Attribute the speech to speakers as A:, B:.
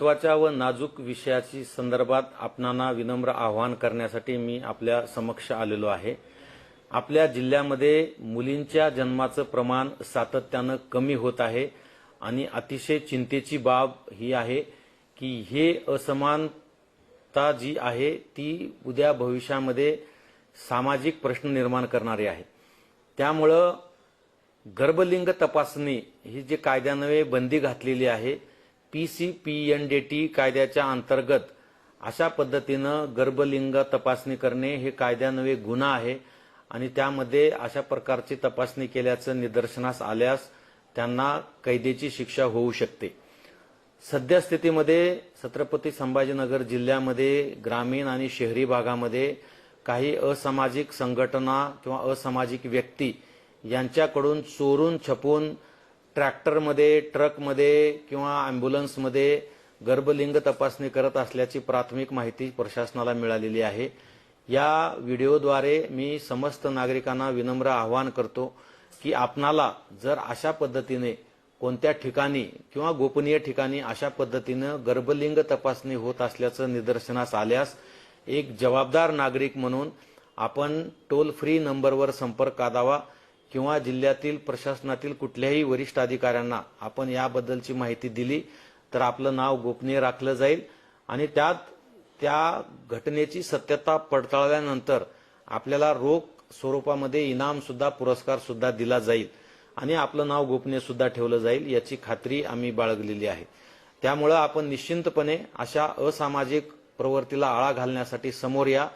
A: महत्त्वाच्या व नाजूक विषयाची संदर्भात आपणांना विनम्र आवाहन करण्यासाठी मी आपल्या समक्ष आलेलो आहे. आपल्या जिल्ह्यामध्ये मुलींच्या जन्माचं प्रमाण सातत्यानं कमी होत आहे आणि अतिशय चिंतेची बाब ही आहे की हे असमानता जी आहे ती उद्या भविष्यामध्ये सामाजिक प्रश्न निर्माण करणारी आहे. त्यामुळं गर्भलिंग तपासणी ही जी कायद्यान्वये बंदी घातलेली आहे P C P N D T कायद्याच्या अंतर्गत अशा पद्धतीनं गर्भलिंग तपासणी करणे हे कायद्यान्वये गुन्हा आहे आणि त्यामध्ये अशा प्रकारची तपासणी केल्याचं निदर्शनास आल्यास त्यांना कैदेची शिक्षा होऊ शकते. सद्यस्थितीमध्ये छत्रपती संभाजीनगर जिल्ह्यामध्ये ग्रामीण आणि शहरी भागामध्ये काही असामाजिक संघटना किंवा असामाजिक व्यक्ती यांच्याकडून चोरून छपून ट्रॅक्टरमध्ये ट्रकमध्ये किंवा अँब्युलन्समध्ये गर्भलिंग तपासणी करत असल्याची प्राथमिक माहिती प्रशासनाला मिळालेली आहे. या व्हिडिओद्वारे मी समस्त नागरिकांना विनम्र आवाहन करतो की आपणाला जर अशा पद्धतीने कोणत्या ठिकाणी किंवा गोपनीय ठिकाणी अशा पद्धतीनं गर्भलिंग तपासणी होत असल्याचं निदर्शनास आल्यास एक जबाबदार नागरिक म्हणून आपण टोल फ्री नंबरवर संपर्क साधावा. किंवा जिल्ह्यातील प्रशासनातील कुठल्याही वरिष्ठ अधिकाऱ्यांना आपण याबद्दलची माहिती दिली तर आपलं नाव गोपनीय राखलं जाईल. आणि त्यात त्या घटनेची सत्यता पडताळल्यानंतर आपल्याला रोख स्वरूपामध्ये इनाम सुद्धा पुरस्कार सुद्धा दिला जाईल. आणि आपलं नाव गोपनीय सुद्धा ठेवलं जाईल याची खात्री आम्ही बाळगलेली आहे. त्यामुळं आपण निश्चिंतपणे अशा असामाजिक प्रवृत्तीला आळा घालण्यासाठी समोर या.